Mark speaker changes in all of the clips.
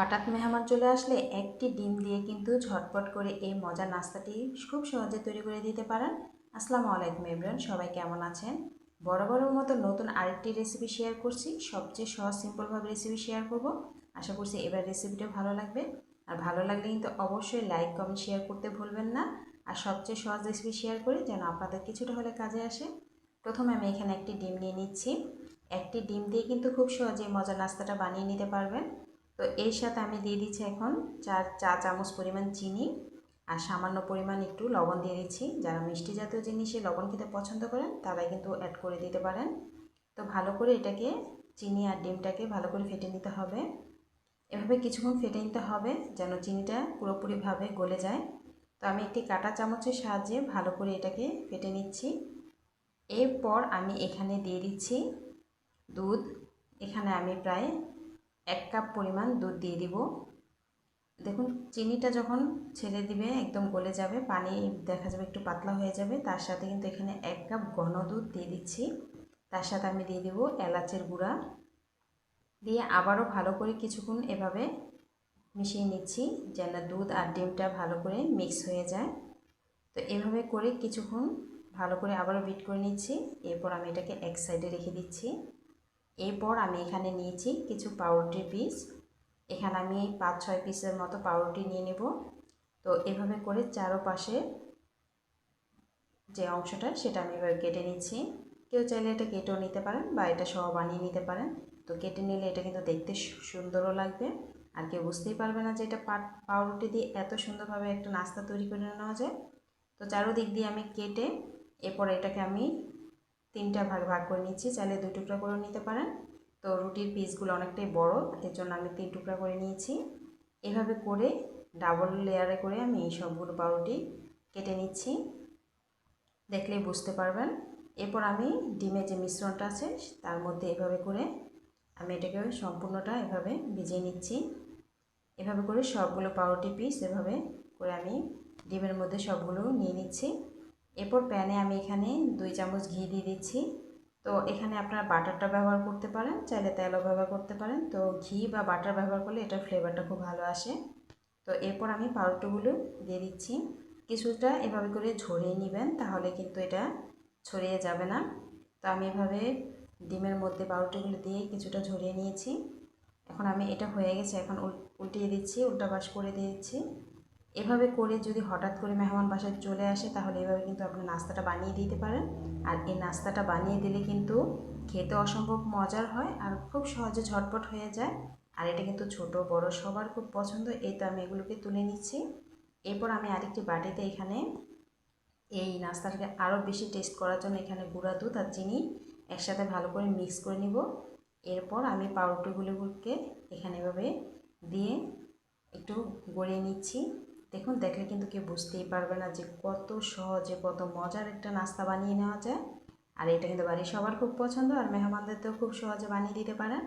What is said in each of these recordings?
Speaker 1: হঠাৎ মেহমান চলে আসলে একটি ডিম দিয়ে কিন্তু ঝটপট করে এই মজার নাস্তাটি খুব সহজে তৈরি করে দিতে পারেন। আসসালামু আলাইকুম এভরিওয়ান, সবাই কেমন আছেন? বড় বড় মতো নতুন আরেকটি রেসিপি শেয়ার করছি। সবচেয়ে সহজ সিম্পলভাবে রেসিপি শেয়ার করব। আশা করছি এবার রেসিপিটা ভালো লাগবে। আর ভালো লাগলে কিন্তু অবশ্যই লাইক কমেন্ট শেয়ার করতে ভুলবেন না। আর সবচেয়ে সহজ রেসিপি শেয়ার করি যেন আপনাদের কিছুটা হলে কাজে আসে। প্রথমে আমি এখানে একটি ডিম নিয়ে নিচ্ছি। একটি ডিম দিয়ে কিন্তু খুব সহজে মজার নাস্তাটা বানিয়ে নিতে পারবেন। তো এর সাথে আমি দিয়ে দিচ্ছি এখন চার, চা চামচ পরিমাণ চিনি আর সামান্য পরিমাণ একটু লবণ দিয়ে দিচ্ছি। যারা মিষ্টি জাতীয় জিনিসে লবণ খেতে পছন্দ করেন, তারাই কিন্তু অ্যাড করে দিতে পারেন। তো ভালো করে এটাকে, চিনি আর ডিমটাকে ভালো করে ফেটে নিতে হবে। এভাবে কিছুক্ষণ ফেটে নিতে হবে যেন চিনিটা পুরোপুরিভাবে গলে যায়। তো আমি একটি কাটা চামচের সাহায্যে ভালো করে এটাকে ফেটে নিচ্ছি। এরপর আমি এখানে দিয়ে দিচ্ছি দুধ। এখানে আমি প্রায় এক কাপ পরিমাণ দুধ দিয়ে দিব। দেখুন, চিনিটা যখন ছেড়ে দিবে, একদম গলে যাবে, পানি দেখা যাবে একটু পাতলা হয়ে যাবে, তার সাথে কিন্তু এখানে এক কাপ ঘন দুধ দিয়ে দিচ্ছি। তার সাথে আমি দিয়ে দিব এলাচের গুঁড়া। দিয়ে আবারও ভালো করে কিছুক্ষণ এভাবে মিশিয়ে নিচ্ছি, যেন দুধ আর ডিমটা ভালো করে মিক্স হয়ে যায়। তো এভাবে করে কিছুক্ষণ ভালো করে আবারও বিট করে নিচ্ছি। এরপর আমি এটাকে এক সাইডে রেখে দিচ্ছি। এরপর আমি এখানে নিয়েছি কিছু পাউরুটির পিস। এখানে আমি পাঁচ, ছয় পিসের মতো পাউরুটি নিয়ে নেব। তো এভাবে করে চারোপাশে যে অংশটা, সেটা আমি এবার কেটে নিচ্ছি। কেউ চাইলে এটা কেটেও নিতে পারেন বা এটা সহ বানিয়ে নিতে পারেন। তো কেটে নিলে এটা কিন্তু দেখতে সুন্দরও লাগবে। আর কেউ বুঝতেই পারবে না যে এটা পাউরুটি দিয়ে এত সুন্দরভাবে একটা নাস্তা তৈরি করে নেওয়া যায়। তো চারোদিক দিয়ে আমি কেটে এরপর এটাকে আমি তিনটা ভাগ ভাগ করে নিচ্ছি, চাইলে দুই টুকরা করে নিতে পারেন। তো রুটির পিসগুলো অনেকটাই বড়, এর জন্য আমি তিন টুকরা করে নিয়েছি। এভাবে করে ডাবল লেয়ারে করে আমি এই সবগুলো পাউরুটি কেটে নিচ্ছি। দেখলেই বুঝতে পারবেন। এরপর আমি ডিমের যে মিশ্রণটা আছে, তার মধ্যে এভাবে করে আমি এটাকে সম্পূর্ণটা এভাবে ভিজিয়ে নিচ্ছি। এভাবে করে সবগুলো পাউরুটি পিস এভাবে করে আমি ডিমের মধ্যে সবগুলো নিয়ে নিচ্ছি। এরপর প্যানে আমি এখানে দুই চামচ ঘি দিয়ে দিচ্ছি। তো এখানে আপনারা বাটারটা ব্যবহার করতে পারেন, চাইলে তেলও ব্যবহার করতে পারেন। তো ঘি বা বাটার ব্যবহার করলে এটার ফ্লেভারটা খুব ভালো আসে। তো এরপর আমি পাউরুটিগুলো দিয়ে দিচ্ছি। কিছুটা এভাবে করে ঝরিয়ে নেবেন, তাহলে কিন্তু এটা ছড়িয়ে যাবে না। তো আমি এভাবে ডিমের মধ্যে পাউরুটিগুলো দিয়ে কিছুটা ঝরিয়ে নিয়েছি। এখন আমি এটা হয়ে গেছে, এখন উল্টিয়ে দিচ্ছি, উল্টা বাস করে দিয়েছি এভাবে করে যদি হঠাৎ করে মেহমান বাসায় চলে আসে, তাহলে এভাবে কিন্তু আপনি নাস্তাটা বানিয়ে দিতে পারেন। আর এই নাস্তাটা বানিয়ে দিলে কিন্তু খেতে অসম্ভব মজার হয় আর খুব সহজে ঝটপট হয়ে যায়। আর এটা কিন্তু ছোট, বড়, সবার খুব পছন্দ। এই তো আমি এগুলোকে তুলে নিচ্ছি। এরপর আমি আরেকটি বাটিতে এখানে এই নাস্তাটাকে আরও বেশি টেস্ট করার জন্য এখানে গুঁড়া দুধ আর চিনি একসাথে ভালো করে মিক্স করে নিব। এরপর আমি পাউরুটিগুলোকে এখানে এভাবে দিয়ে একটু গড়িয়ে নিচ্ছি। দেখুন, দেখলে কিন্তু কেউ বুঝতেই পারবে না যে কত সহজে, কত মজার একটা নাস্তা বানিয়ে নেওয়া যায়। আর এটা কিন্তু বাড়ির সবার খুব পছন্দ, আর মেহমানদেরতেও খুব সহজে বানিয়ে দিতে পারেন।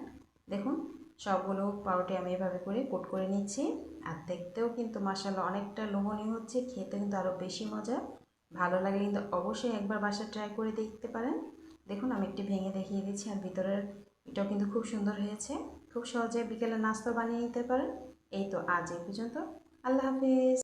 Speaker 1: দেখুন, সবগুলো পাউরুটি আমি এভাবে করে কোট করে নিচ্ছি। আর দেখতেও কিন্তু মাসাল্লা অনেকটা লোভনীয় হচ্ছে, খেতে কিন্তু আরও বেশি মজা ভালো লাগে কিন্তু অবশ্যই একবার বাসা ট্রাই করে দেখতে পারেন। দেখুন, আমি একটি ভেঙে দেখিয়ে দিচ্ছি, আর ভিতরের এটাও কিন্তু খুব সুন্দর হয়েছে। খুব সহজে বিকেলে নাস্তা বানিয়ে নিতে পারেন। এই তো আজ এই পর্যন্ত। আল্লাহ হাফিজ।